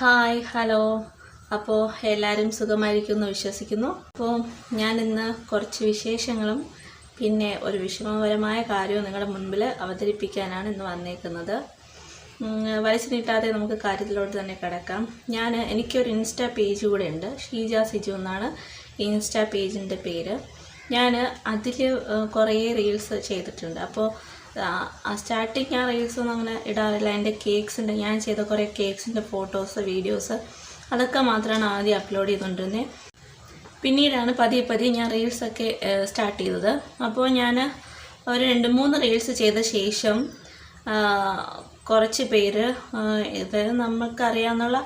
Hi hello. അപ്പോൾ എല്ലാവരും സുഖമായിരിക്കുമെന്ന് വിശ്വസിക്കുന്നു. അപ്പോൾ ഞാൻ ഇന്ന് കുറച്ച് വിശേഷങ്ങളും പിന്നെ ഒരു വിഷമപരമായ കാര്യവും നിങ്ങളുടെ മുൻപിൽ അവതരിപ്പിക്കാനാണ് ഇന്ന് വന്നേക്കുന്നത്. വലിച്ചു നീട്ടാതെ നമുക്ക് കാര്യത്തിലോട്ട് തന്നെ കിടക്കാം. ഞാൻ എനിക്കൊരു ഇൻസ്റ്റാ പേജ് കൂടെ ഉണ്ട്. ഷീജ സിജു എന്നാണ് ഇൻസ്റ്റാ പേജിന്റെ പേര്. ഞാൻ അതിൽ കുറേ റീൽസ് ചെയ്തിട്ടുണ്ട്. അപ്പോൾ സ്റ്റാർട്ടിങ് ഞാൻ റീൽസ് ഒന്നും അങ്ങനെ ഇടാറില്ല. എന്റെ കേക്ക്സിന്റെ ഞാൻ ചെയ്ത കുറേ കേക്ക്സിന്റെ ഫോട്ടോസ് വീഡിയോസ് അതൊക്കെ മാത്രമാണ് ആദ്യം അപ്ലോഡ് ചെയ്തുകൊണ്ടിരുന്നത് പിന്നീടാണ് പതിയെ പതിയെ ഞാൻ റീൽസൊക്കെ സ്റ്റാർട്ട് ചെയ്തത്. അപ്പോൾ ഞാൻ ഒരു രണ്ട് മൂന്ന് റീൽസ് ചെയ്ത ശേഷം കുറച്ച് പേര് ഇത് നമുക്കറിയാവുന്നുള്ള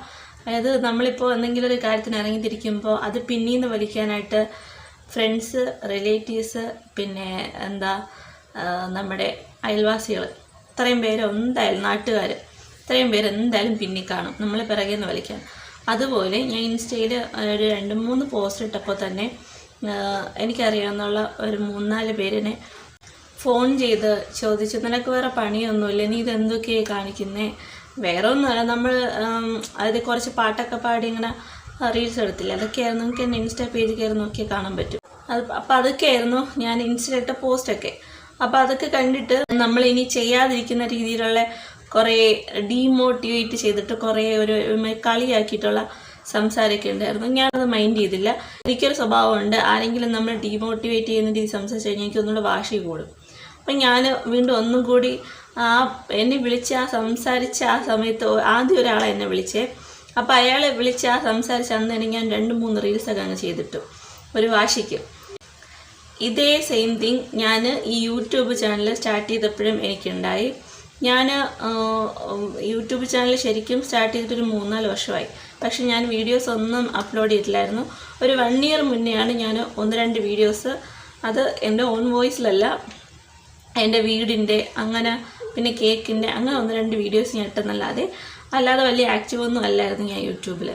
അതായത് നമ്മളിപ്പോൾ എന്തെങ്കിലും ഒരു കാര്യത്തിന് ഇറങ്ങിത്തിരിക്കുമ്പോൾ അത് പിന്നീന്ന് വലിക്കാനായിട്ട് ഫ്രണ്ട്സ് റിലേറ്റീവ്സ് പിന്നെ എന്താ നമ്മുടെ അയൽവാസികൾ ഇത്രയും പേര് എന്തായാലും നാട്ടുകാർ ഇത്രയും പേര് എന്തായാലും പിന്നിൽ കാണും നമ്മൾ പിറകെ നിന്ന് വലിക്കാൻ അതുപോലെ ഞാൻ ഇൻസ്റ്റയിൽ ഒരു രണ്ട് മൂന്ന് പോസ്റ്റ് ഇട്ടപ്പോൾ തന്നെ എനിക്കറിയാവുന്നുള്ള ഒരു മൂന്നാൽ പേരിനെ ഫോൺ ചെയ്ത് ചോദിച്ചു. നിനക്ക് വേറെ പണിയൊന്നുമില്ല. നീ ഇതെന്തൊക്കെയാണ് കാണിക്കുന്നേ? വേറെ ഒന്നുമല്ല. നമ്മൾ അതായത് കുറച്ച് പാട്ടൊക്കെ പാടി ഇങ്ങനെ റീൽസ് എടുത്തില്ല? അതൊക്കെയായിരുന്നു. നമുക്ക് എന്റെ ഇൻസ്റ്റാ പേജ് കയറി നോക്കിയാൽ കാണാൻ പറ്റും. അത് അപ്പോൾ അതൊക്കെയായിരുന്നു ഞാൻ ഇൻസ്റ്റയിലിട്ട പോസ്റ്റൊക്കെ. അപ്പോൾ അതൊക്കെ കണ്ടിട്ട് നമ്മൾ ഇനി ചെയ്യാതിരിക്കുന്ന രീതിയിലുള്ള കുറേ ഡീമോട്ടിവേറ്റ് ചെയ്തിട്ട് കുറേ ഒരു കളിയാക്കിയിട്ടുള്ള സംസാരമൊക്കെ ഉണ്ടായിരുന്നു. ഞാനത് മൈൻഡ് ചെയ്തില്ല. എനിക്കൊരു സ്വഭാവമുണ്ട്. ആരെങ്കിലും നമ്മൾ ഡീമോട്ടിവേറ്റ് ചെയ്യുന്ന രീതി സംസാരിച്ചു കഴിഞ്ഞാൽ എനിക്ക് ഒന്നുകൂടെ വാശി കൂടും. അപ്പം ഞാൻ വീണ്ടും ഒന്നും കൂടി ആ എന്നെ വിളിച്ച് ആ സംസാരിച്ച ആ സമയത്ത് ആദ്യം ഒരാളെ എന്നെ വിളിച്ചേ. അപ്പോൾ അയാളെ വിളിച്ച് ആ സംസാരിച്ച അന്ന് തന്നെ ഞാൻ രണ്ട് മൂന്ന് റീൽസൊക്കെ അങ്ങ് ചെയ്തിട്ടു. ഒരു വാശിക്ക്. ഇതേ സെയിം തിങ് ഞാൻ ഈ യൂട്യൂബ് ചാനൽ സ്റ്റാർട്ട് ചെയ്തപ്പോഴും എനിക്കുണ്ടായി. ഞാൻ യൂട്യൂബ് ചാനൽ ശരിക്കും സ്റ്റാർട്ട് ചെയ്തിട്ടൊരു മൂന്നാൽ വർഷമായി. പക്ഷെ ഞാൻ വീഡിയോസ് ഒന്നും അപ്ലോഡ് ചെയ്തിട്ടില്ലായിരുന്നു. ഒരു വൺ ഇയർ മുന്നെയാണ് ഞാൻ ഒന്ന് രണ്ട് വീഡിയോസ് അത് എന്റെ ഓൺ വോയിസിലല്ല എന്റെ വീടിന്റെ അങ്ങനെ പിന്നെ കേക്കിന്റെ അങ്ങനെ ഒന്ന് രണ്ട് വീഡിയോസ് ഞാൻ ഇട്ടെന്നല്ലാതെ അല്ലാതെ വലിയ ആക്റ്റീവ് ഒന്നും അല്ലായിരുന്നു ഞാൻ യൂട്യൂബിൽ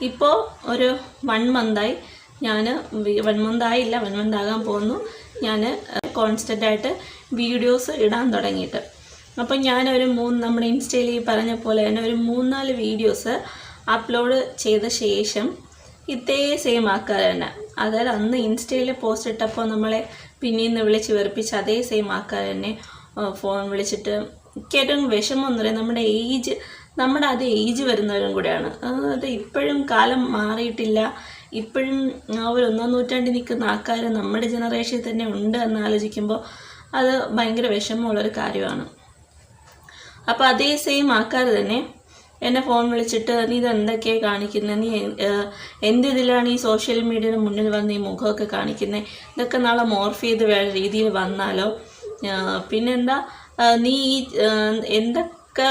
ഇപ്പോൾ ഒരു വൺ മന്തായി ഞാൻ വൺ മന്ത് ആയില്ല വൺ മന്ത് ആകാൻ പോകുന്നു ഞാൻ കോൺസ്റ്റന്റ് ആയിട്ട് വീഡിയോസ് ഇടാൻ തുടങ്ങിയിട്ട്. അപ്പം ഞാനൊരു മൂന്ന് നമ്മുടെ ഇൻസ്റ്റയിൽ പറഞ്ഞ പോലെ തന്നെ ഒരു മൂന്നാൽ വീഡിയോസ് അപ്ലോഡ് ചെയ്ത ശേഷം ഇതേ സെയിം ആൾക്കാർ തന്നെ. അതായത് അന്ന് ഇൻസ്റ്റയിൽ പോസ്റ്റ് ഇട്ടപ്പോൾ നമ്മളെ പിന്നീന്ന് വിളിച്ച് വെറുപ്പിച്ച് അതേ സെയിം ആൾക്കാർ തന്നെ. ഫോൺ വിളിച്ചിട്ട് ഏറ്റവും വിഷമം എന്ന് പറയുന്നത് നമ്മുടെ ഏജ് നമ്മുടെ അത് ഏജ് വരുന്നവരും കൂടെയാണ്. അത് ഇപ്പോഴും കാലം മാറിയിട്ടില്ല. ഇപ്പോഴും ആ ഒരു ഒന്നാം നൂറ്റാണ്ടിൽ നിൽക്കുന്ന ആൾക്കാർ നമ്മുടെ ജനറേഷനിൽ തന്നെ ഉണ്ട് എന്ന് ആലോചിക്കുമ്പോൾ അത് ഭയങ്കര വിഷമമുള്ളൊരു കാര്യമാണ്. അപ്പോൾ അതേ സെയിം ആൾക്കാർ തന്നെ എന്നെ ഫോൺ വിളിച്ചിട്ട് നീ ഇതെന്തൊക്കെയാണ് കാണിക്കുന്നത് നീ എന്ത് ഇതിലാണ് ഈ സോഷ്യൽ മീഡിയയുടെ മുന്നിൽ വന്ന് ഈ മുഖമൊക്കെ കാണിക്കുന്നത് ഇതൊക്കെ നാളെ മോർഫ് ചെയ്ത് വേറെ രീതിയിൽ വന്നാലോ? പിന്നെന്താ? നീ ഈ എന്തൊക്കെ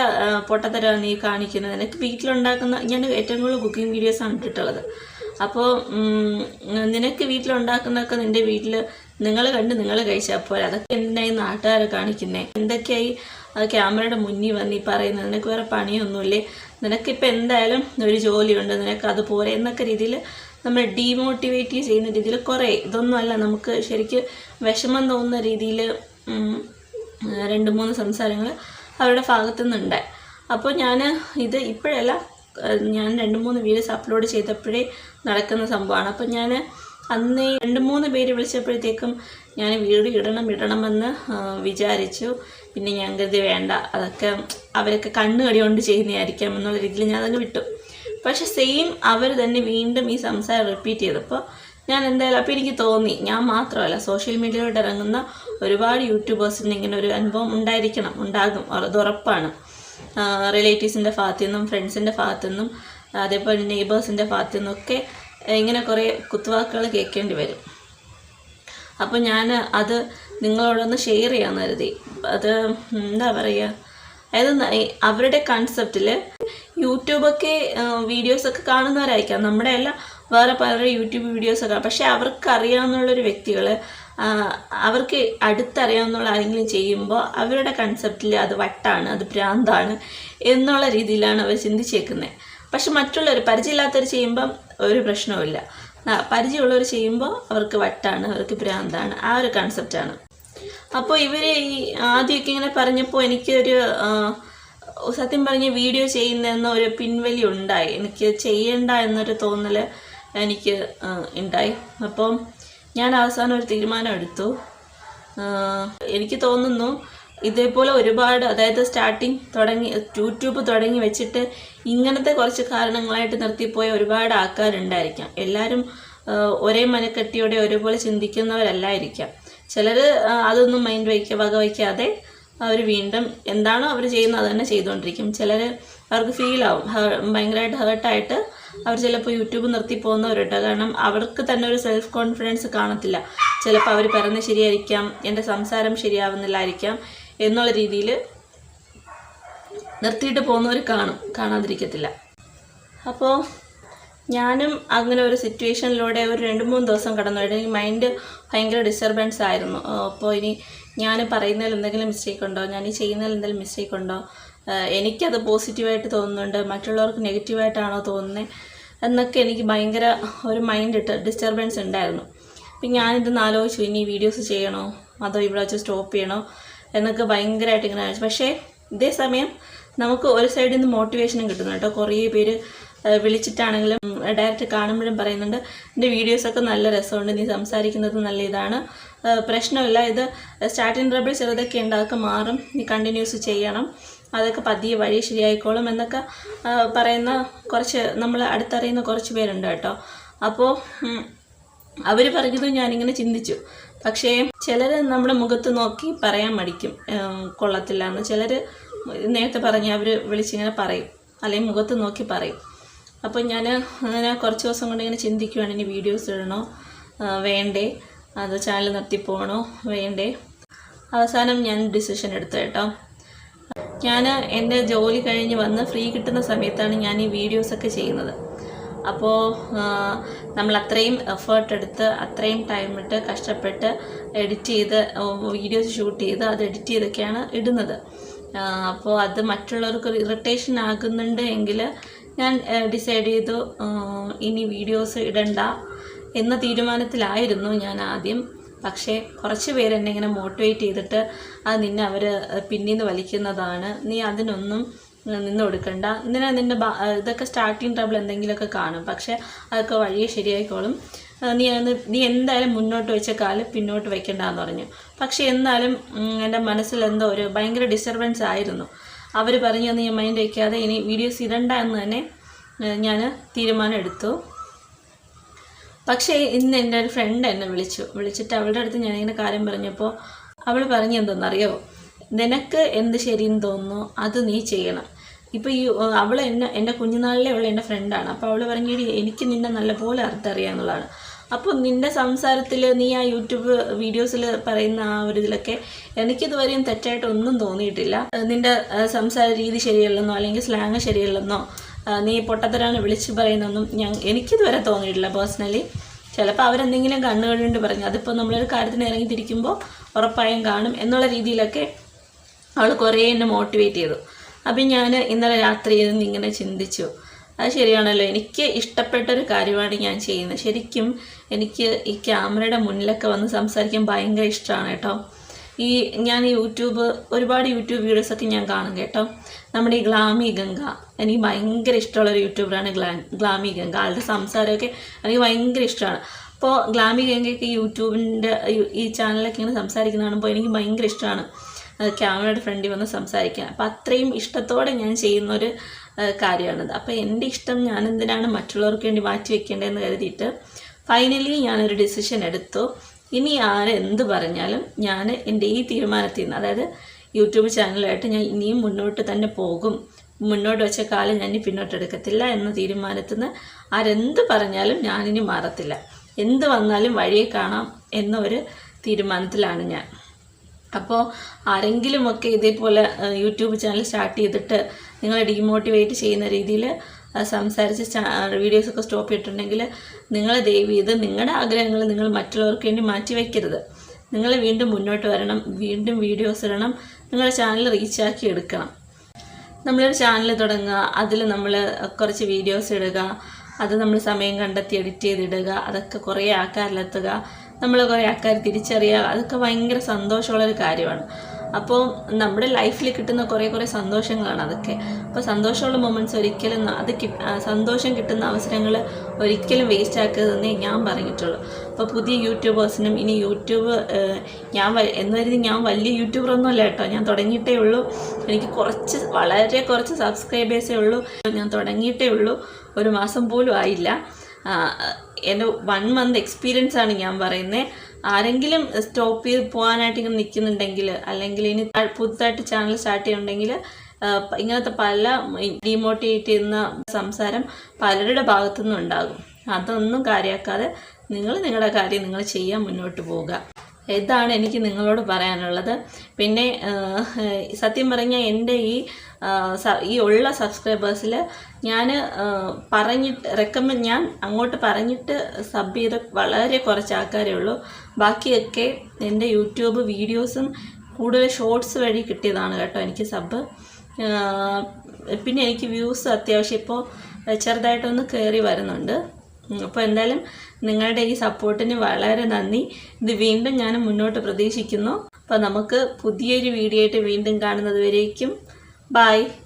പൊട്ടത്തരാണ് നീ കാണിക്കുന്നത് എനിക്ക് വീട്ടിലുണ്ടാക്കുന്ന ഞാൻ ഏറ്റവും കൂടുതൽ കുക്കിംഗ് വീഡിയോസാണ് ഇട്ടിട്ടുള്ളത്. അപ്പോൾ നിനക്ക് വീട്ടിലുണ്ടാക്കുന്നതൊക്കെ നിന്റെ വീട്ടിൽ നിങ്ങൾ കണ്ട് നിങ്ങൾ കഴിച്ചാൽ പോലെ അതൊക്കെ എന്തിനായി നാട്ടുകാരെ കാണിക്കുന്നേ? എന്തൊക്കെയായി ക്യാമറയുടെ മുന്നിൽ വന്ന് ഈ പറയുന്നത്? നിനക്ക് വേറെ പണിയൊന്നുമില്ലേ? നിനക്കിപ്പോൾ എന്തായാലും ഒരു ജോലിയുണ്ട്. നിനക്ക് അതുപോലെ എന്നൊക്കെ രീതിയിൽ നമ്മൾ ഡീമോട്ടിവേറ്റ് ചെയ്യുന്ന രീതിയിൽ കുറേ. ഇതൊന്നുമല്ല നമുക്ക് ശരിക്കും വിഷമം തോന്നുന്ന രീതിയിൽ രണ്ട് മൂന്ന് സംസാരങ്ങൾ അവരുടെ ഭാഗത്തു നിന്നുണ്ടായി അപ്പോൾ ഞാൻ ഇത് ഇപ്പോഴല്ല ഞാൻ രണ്ട് മൂന്ന് വീഡിയോസ് അപ്ലോഡ് ചെയ്തപ്പോഴേ നടക്കുന്ന സംഭവമാണ്. അപ്പം ഞാൻ അന്ന് രണ്ട് മൂന്ന് പേര് വിളിച്ചപ്പോഴത്തേക്കും ഞാൻ വീഡിയോ ഇടണം ഇടണമെന്ന് വിചാരിച്ചു. പിന്നെ ഞാൻ കരുതി വേണ്ട അതൊക്കെ അവരൊക്കെ കണ്ണുകടി കൊണ്ട് ചെയ്യുന്നതായിരിക്കാം എന്നുള്ള രീതിയിൽ ഞാൻ വിട്ടു. പക്ഷെ സെയിം അവർ തന്നെ വീണ്ടും ഈ സംസാരം റിപ്പീറ്റ് ചെയ്തപ്പോൾ ഞാൻ എന്തായാലും അപ്പോൾ എനിക്ക് തോന്നി ഞാൻ മാത്രമല്ല സോഷ്യൽ മീഡിയയിലോട്ട് ഇറങ്ങുന്ന ഒരുപാട് യൂട്യൂബേഴ്സിന് ഇങ്ങനെ ഒരു അനുഭവം ഉണ്ടായിരിക്കണം ഉണ്ടാകും അത് ഉറപ്പാണ്. റിലേറ്റീവ്സിന്റെ ഭാഗത്തു നിന്നും ഫ്രണ്ട്സിന്റെ ഭാഗത്തു നിന്നും അതേപോലെ നെയ്ബേഴ്സിന്റെ ഭാഗത്തു നിന്നൊക്കെ ഇങ്ങനെ കുറേ കുത്തുവാക്കുകൾ കേൾക്കേണ്ടി വരും. അപ്പോൾ ഞാൻ അത് നിങ്ങളോടൊന്ന് ഷെയർ ചെയ്യാൻ കരുതി. അത് എന്താ പറയുക അതായത് അവരുടെ കൺസെപ്റ്റിൽ യൂട്യൂബൊക്കെ വീഡിയോസൊക്കെ കാണുന്നവരായിരിക്കാം. നമ്മുടെ എല്ലാം വേറെ പലരുടെ യൂട്യൂബ് വീഡിയോസൊക്കെ പക്ഷേ അവർക്ക് അറിയാവുന്നുള്ളൊരു വ്യക്തികൾ അവർക്ക് അടുത്തറിയാവുന്നുള്ള ആരെങ്കിലും ചെയ്യുമ്പോൾ അവരുടെ കൺസെപ്റ്റിൽ അത് വട്ടാണ് അത് ഭ്രാന്താണ് എന്നുള്ള രീതിയിലാണ് അവർ ചിന്തിച്ചേക്കുന്നത് പക്ഷെ മറ്റുള്ളവർ പരിചയമില്ലാത്തവർ ചെയ്യുമ്പം ഒരു പ്രശ്നവുമില്ല പരിചയമുള്ളവർ ചെയ്യുമ്പോൾ അവർക്ക് വട്ടാണ് അവർക്ക് ഭ്രാന്താണ്. ആ ഒരു കൺസെപ്റ്റാണ് അപ്പോൾ ഇവർ ഈ ആദ്യമൊക്കെ ഇങ്ങനെ പറഞ്ഞപ്പോൾ എനിക്കൊരു സത്യം പറഞ്ഞ് വീഡിയോ ചെയ്യുന്നതെന്ന ഒരു പിൻവലി ഉണ്ടായി. എനിക്ക് ചെയ്യണ്ട എന്നൊരു തോന്നൽ എനിക്ക് ഉണ്ടായി. അപ്പം ഞാൻ അവസാനം ഒരു തീരുമാനം എടുത്തു. എനിക്ക് തോന്നുന്നു ഇതേപോലെ ഒരുപാട് അതായത് സ്റ്റാർട്ടിങ് തുടങ്ങി യൂട്യൂബ് തുടങ്ങി വെച്ചിട്ട് ഇങ്ങനത്തെ കുറച്ച് കാരണങ്ങളായിട്ട് നിർത്തിപ്പോയ ഒരുപാട് ആൾക്കാരുണ്ടായിരിക്കാം. എല്ലാവരും ഒരേ മനക്കെട്ടിയോടെ ഒരുപോലെ ചിന്തിക്കുന്നവരല്ലായിരിക്കാം. ചിലർ അതൊന്നും മൈൻഡ് വയ്ക്കുക വക വയ്ക്കാതെ അവർ വീണ്ടും എന്താണോ അവർ ചെയ്യുന്നത് അത് തന്നെ ചെയ്തുകൊണ്ടിരിക്കും. ചിലർ അവർക്ക് ഹേ- ഭയങ്കരമായിട്ട് ഹേർട്ടായിട്ട് അവർ ചിലപ്പോൾ യൂട്യൂബ് നിർത്തി പോകുന്നവരുണ്ട്. കാരണം അവർക്ക് തന്നെ ഒരു സെൽഫ് കോൺഫിഡൻസ് കാണത്തില്ല. ചിലപ്പോൾ അവർ പറഞ്ഞ് ശരിയായിരിക്കാം എന്റെ സംസാരം ശരിയാവുന്നില്ലായിരിക്കാം എന്നുള്ള രീതിയിൽ നിർത്തിയിട്ട് പോകുന്നവർ കാണും കാണാതിരിക്കത്തില്ല. അപ്പോൾ ഞാനും അങ്ങനെ ഒരു സിറ്റുവേഷനിലൂടെ ഒരു രണ്ട് മൂന്ന് ദിവസം കടന്നു. എനിക്ക് മൈൻഡ് ഭയങ്കര ഡിസ്റ്റർബൻസ് ആയിരുന്നു. അപ്പോൾ ഇനി ഞാൻ പറയുന്നതിൽ എന്തെങ്കിലും മിസ്റ്റേക്ക് ഉണ്ടോ? ഞാൻ ഈ ചെയ്യുന്നതിൽ എന്തെങ്കിലും മിസ്റ്റേക്ക് ഉണ്ടോ? എനിക്കത് പോസിറ്റീവായിട്ട് തോന്നുന്നുണ്ട്. മറ്റുള്ളവർക്ക് നെഗറ്റീവായിട്ടാണോ തോന്നുന്നത് എന്നൊക്കെ എനിക്ക് ഭയങ്കര ഒരു മൈൻഡ് ഇട്ട് ഡിസ്റ്റർബൻസ് ഉണ്ടായിരുന്നു. അപ്പം ഞാനിതൊന്ന് ആലോചിച്ചു. ഇനി വീഡിയോസ് ചെയ്യണോ? അതോ ഇവിടെ വെച്ച് സ്റ്റോപ്പ് ചെയ്യണോ? എന്നൊക്കെ ഭയങ്കരമായിട്ട് ഇങ്ങനെ പക്ഷേ ഇതേ സമയം നമുക്ക് ഒരു സൈഡിൽ നിന്ന് മോട്ടിവേഷനും കിട്ടുന്നു കേട്ടോ. കുറേ പേര് വിളിച്ചിട്ടാണെങ്കിലും ഡയറക്റ്റ് കാണുമ്പോഴും പറയുന്നുണ്ട് എന്റെ വീഡിയോസൊക്കെ നല്ല രസമുണ്ട് നീ സംസാരിക്കുന്നത് നല്ല ഇതാണ്. പ്രശ്നമില്ല. ഇത് സ്റ്റാർട്ടിങ് ട്രബിൾ ചെറുതൊക്കെ ഉണ്ട്. അതൊക്കെ മാറും. നീ കണ്ടിന്യൂസ് ചെയ്യണം. അതൊക്കെ പതിയെ വഴി ശരിയായിക്കോളും എന്നൊക്കെ പറയുന്ന കുറച്ച് നമ്മൾ അടുത്തറിയുന്ന കുറച്ച് പേരുണ്ട് കേട്ടോ. അപ്പോൾ അവർ പറഞ്ഞത് ഞാനിങ്ങനെ ചിന്തിച്ചു. പക്ഷേ ചിലർ നമ്മുടെ മുഖത്ത് നോക്കി പറയാൻ മടിക്കും. കൊള്ളത്തില്ല എന്ന്. ചിലർ നേരത്തെ പറഞ്ഞ് അവർ വിളിച്ചിങ്ങനെ പറയും. അല്ലെങ്കിൽ മുഖത്ത് നോക്കി പറയും. അപ്പോൾ ഞാൻ അങ്ങനെ കുറച്ച് ദിവസം കൊണ്ട് ഇങ്ങനെ ചിന്തിക്കുവാണ്. ഇനി വീഡിയോസ് ഇടണോ? വേണ്ടേ? അത് ചാനൽ നിർത്തി വേണ്ടേ? അവസാനം ഞാൻ ഡിസിഷൻ എടുത്തു കേട്ടോ. ഞാൻ എന്റെ ജോലി കഴിഞ്ഞ് വന്ന് ഫ്രീ കിട്ടുന്ന സമയത്താണ് ഞാൻ ഈ വീഡിയോസൊക്കെ ചെയ്യുന്നത്. അപ്പോൾ നമ്മൾ അത്രയും എഫേർട്ട് എടുത്ത് അത്രയും ടൈം ഇട്ട് കഷ്ടപ്പെട്ട് എഡിറ്റ് ചെയ്ത് വീഡിയോസ് ഷൂട്ട് ചെയ്ത് അത് എഡിറ്റ് ചെയ്തൊക്കെയാണ് ഇടുന്നത്. അപ്പോൾ അത് മറ്റുള്ളവർക്ക് ഒരു ഇറിറ്റേഷൻ ആകുന്നുണ്ട് എങ്കിൽ ഞാൻ ഡിസൈഡ് ചെയ്തു ഇനി വീഡിയോസ് ഇടണ്ട എന്ന തീരുമാനത്തിലായിരുന്നു ഞാൻ ആദ്യം. പക്ഷേ കുറച്ച് പേര് എന്നെ ഇങ്ങനെ മോട്ടിവേറ്റ് ചെയ്തിട്ട് അത് നിന്നെ അവർ പിന്നീന്ന് വലിക്കുന്നതാണ്. നീ അതിനൊന്നും നിന്ന് കൊടുക്കണ്ട. എന്തിനാ നിന്റെ ഇതൊക്കെ സ്റ്റാർട്ടിങ് ട്രബിൾ എന്തെങ്കിലുമൊക്കെ കാണും. പക്ഷേ അതൊക്കെ വഴിയെ ശരിയായിക്കോളും. നീ നീ എന്തായാലും മുന്നോട്ട് വെച്ച കാൽ പിന്നോട്ട് വെക്കണ്ടെന്ന് പറഞ്ഞു. പക്ഷേ എന്നാലും എന്റെ മനസ്സിൽ എന്തോ ഒരു ഭയങ്കര ഡിസ്റ്റർബൻസ് ആയിരുന്നു. അവർ പറഞ്ഞു നീ മൈൻഡ് വയ്ക്കാതെ ഇനി വീഡിയോസ് ഇടണ്ട എന്ന് തന്നെ ഞാൻ തീരുമാനം എടുത്തു. പക്ഷേ ഇന്ന് എന്റെ ഒരു ഫ്രണ്ട് എന്നെ വിളിച്ചു. വിളിച്ചിട്ട് അവളുടെ അടുത്ത് ഞാനിങ്ങനെ കാര്യം പറഞ്ഞപ്പോൾ അവൾ പറഞ്ഞു എന്തെന്നറിയോ? നിനക്ക് എന്ത് ശരിയെന്ന് തോന്നുന്നു അത് നീ ചെയ്യണം. ഇപ്പോൾ ഈ അവൾ എന്നെ എന്റെ കുഞ്ഞുനാളിലെ അവൾ എന്റെ ഫ്രണ്ടാണ് അപ്പോൾ അവൾ പറഞ്ഞു എനിക്ക് നിന്നെ നല്ലപോലെ അർത്ഥറിയാന്നുള്ളതാണ് അപ്പോൾ നിന്റെ സംസാരത്തിൽ നീ ആ യൂട്യൂബ് വീഡിയോസിൽ പറയുന്ന ആ ഒരു ഇതിലൊക്കെ എനിക്കിതുവരെയും തെറ്റായിട്ട് ഒന്നും തോന്നിയിട്ടില്ല. നിന്റെ സംസാര രീതി ശരിയല്ലെന്നോ അല്ലെങ്കിൽ സ്ലാങ് ശരിയല്ലെന്നോ നീ പൊട്ടത്തരാണ് വിളിച്ച് പറയുന്നൊന്നും ഞാൻ എനിക്കിതുവരെ തോന്നിയിട്ടില്ല പേഴ്സണലി ചിലപ്പോൾ അവരെന്തെങ്കിലും കണ്ണുകൊണ്ട് പറഞ്ഞു. അതിപ്പോൾ നമ്മളൊരു കാര്യത്തിന് ഇറങ്ങി തിരിക്കുമ്പോൾ ഉറപ്പായും കാണും എന്നുള്ള രീതിയിലൊക്കെ അവൾ കുറേ എന്നെ മോട്ടിവേറ്റ് ചെയ്തു. അപ്പം ഞാൻ ഇന്നലെ രാത്രി ഇരുന്ന് ഇങ്ങനെ ചിന്തിച്ചു. അത് ശരിയാണല്ലോ എനിക്ക് ഇഷ്ടപ്പെട്ട ഒരു കാര്യമാണ് ഞാൻ ചെയ്യുന്നത്. ശരിക്കും എനിക്ക് ഈ ക്യാമറയുടെ മുന്നിലൊക്കെ വന്ന് സംസാരിക്കാൻ ഭയങ്കര ഇഷ്ടമാണ് കേട്ടോ. ഈ ഞാൻ യൂട്യൂബ് ഒരുപാട് യൂട്യൂബ് വീഡിയോസൊക്കെ ഞാൻ കാണും കേട്ടോ. നമ്മുടെ ഈ ഗ്ലാമി ഗംഗ എനിക്ക് ഭയങ്കര ഇഷ്ടമുള്ള ഒരു യൂട്യൂബറാണ് ഗ്ലാ ഗ്ലാമി ഗംഗ. ആളുടെ സംസാരമൊക്കെ എനിക്ക് ഭയങ്കര ഇഷ്ടമാണ് അപ്പോൾ ഗ്ലാമി ഗംഗയൊക്കെ യൂട്യൂബിന്റെ ഈ ചാനലൊക്കെ ഇങ്ങനെ സംസാരിക്കുന്ന കാണുമ്പോൾ എനിക്ക് ഭയങ്കര ഇഷ്ടമാണ് ക്യാമറയുടെ ഫ്രണ്ടിൽ വന്ന് സംസാരിക്കാൻ. അപ്പം അത്രയും ഇഷ്ടത്തോടെ ഞാൻ ചെയ്യുന്നൊരു കാര്യമാണത്. അപ്പോൾ എന്റെ ഇഷ്ടം ഞാൻ എന്തിനാണ് മറ്റുള്ളവർക്ക് വേണ്ടി മാറ്റി വെക്കേണ്ടതെന്ന് കരുതിയിട്ട് ഫൈനലി ഞാനൊരു ഡിസിഷൻ എടുത്തു. ഇനി ആരെന്ത് പറഞ്ഞാലും ഞാൻ എന്റെ ഈ തീരുമാനത്തിൽ നിന്ന് അതായത് യൂട്യൂബ് ചാനലായിട്ട് ഞാൻ ഇനിയും മുന്നോട്ട് തന്നെ പോകും. മുന്നോട്ട് വെച്ച കാലം ഞാൻ ഇനി പിന്നോട്ട് എടുക്കത്തില്ല എന്ന തീരുമാനത്തിൽ നിന്ന് ആരെന്ത് പറഞ്ഞാലും ഞാനിനി മാറത്തില്ല. എന്ത് വന്നാലും വഴിയെ കാണാം എന്നൊരു തീരുമാനത്തിലാണ് ഞാൻ. അപ്പോൾ ആരെങ്കിലുമൊക്കെ ഇതേപോലെ യൂട്യൂബ് ചാനൽ സ്റ്റാർട്ട് ചെയ്തിട്ട് നിങ്ങളെ ഡീമോട്ടിവേറ്റ് ചെയ്യുന്ന രീതിയിൽ സംസാരിച്ച് വീഡിയോസൊക്കെ സ്റ്റോപ്പ് ചെയ്തിട്ടുണ്ടെങ്കിൽ നിങ്ങൾ ദയവ് ചെയ്ത് നിങ്ങളുടെ ആഗ്രഹങ്ങൾ നിങ്ങൾ മറ്റുള്ളവർക്ക് വേണ്ടി മാറ്റി വയ്ക്കരുത് നിങ്ങൾ വീണ്ടും മുന്നോട്ട് വരണം വീണ്ടും വീഡിയോസ് ഇടണം നിങ്ങളുടെ ചാനൽ റീച്ചാക്കി എടുക്കണം. നമ്മളൊരു ചാനൽ തുടങ്ങുക അതിൽ നമ്മൾ കുറച്ച് വീഡിയോസ് ഇടുക അത് നമ്മൾ സമയം കണ്ടെത്തി എഡിറ്റ് ചെയ്തിടുക അതൊക്കെ കുറേ ആൾക്കാരിലെത്തുക നമ്മൾ കുറേ ആൾക്കാർ തിരിച്ചറിയുക അതൊക്കെ ഭയങ്കര സന്തോഷമുള്ളൊരു കാര്യമാണ്. അപ്പോൾ നമ്മുടെ ലൈഫിൽ കിട്ടുന്ന കുറേ കുറേ സന്തോഷങ്ങളാണ് അതൊക്കെ. അപ്പോൾ സന്തോഷമുള്ള മൊമെന്റ്സ് ഒരിക്കലും അത് സന്തോഷം കിട്ടുന്ന അവസരങ്ങൾ ഒരിക്കലും വേസ്റ്റ് ആക്കരുതെന്നേ ഞാൻ പറഞ്ഞിട്ടുള്ളൂ. അപ്പോൾ പുതിയ യൂട്യൂബേഴ്സിനും ഇനി യൂട്യൂബ് ഞാൻ എന്ന് കരുതി ഞാൻ വലിയ യൂട്യൂബറൊന്നുമല്ല കേട്ടോ. ഞാൻ തുടങ്ങിയിട്ടേ ഉള്ളൂ. എനിക്ക് കുറച്ച് വളരെ കുറച്ച് സബ്സ്ക്രൈബേഴ്സേ ഉള്ളൂ. ഞാൻ തുടങ്ങിയിട്ടേ ഉള്ളൂ. ഒരു മാസം പോലും ആയില്ല. എന്റെ വൺ മന്ത് എക്സ്പീരിയൻസ് ആണ് ഞാൻ പറയുന്നത് ആരെങ്കിലും സ്റ്റോപ്പ് ചെയ്ത് പോകാനായിട്ട് ഇങ്ങനെ നിൽക്കുന്നുണ്ടെങ്കിൽ അല്ലെങ്കിൽ ഇനി പുതുതായിട്ട് ചാനൽ സ്റ്റാർട്ട് ചെയ്യുന്നുണ്ടെങ്കിൽ ഇങ്ങനത്തെ പല ഡീമോട്ടിവേറ്റ് ചെയ്യുന്ന സംസാരം പലരുടെ ഭാഗത്തുനിന്നും ഉണ്ടാകും. അതൊന്നും കാര്യമാക്കാതെ നിങ്ങൾ നിങ്ങളുടെ കാര്യം നിങ്ങൾ ചെയ്യാൻ മുന്നോട്ട് പോവുക. ഇതാണ് എനിക്ക് നിങ്ങളോട് പറയാനുള്ളത്. പിന്നെ സത്യം പറഞ്ഞാൽ എന്റെ ഈ ഈ ഉള്ള സബ്സ്ക്രൈബേഴ്സിൽ ഞാൻ പറഞ്ഞിട്ട് റെക്കമെൻഡ് ഞാൻ അങ്ങോട്ട് പറഞ്ഞിട്ട് സബ് ചെയ്ത വളരെ കുറച്ച് ആൾക്കാരേ ഉള്ളൂ. ബാക്കിയൊക്കെ എന്റെ യൂട്യൂബ് വീഡിയോസും കൂടുതൽ ഷോർട്സ് വഴി കിട്ടിയതാണ് കേട്ടോ എനിക്ക് സബ് പിന്നെ എനിക്ക് വ്യൂസ് അത്യാവശ്യം ഇപ്പോൾ ചെറുതായിട്ടൊന്ന് കയറി വരുന്നുണ്ട്. അപ്പോൾ എന്തായാലും നിങ്ങളുടെ ഈ സപ്പോർട്ടിന് വളരെ നന്ദി. ഇത് വീണ്ടും ഞാൻ മുന്നോട്ട് പ്രതീക്ഷിക്കുന്നു. അപ്പോൾ നമുക്ക് പുതിയൊരു വീഡിയോ ആയിട്ട് വീണ്ടും കാണുന്നത് വരേക്കും. Bye.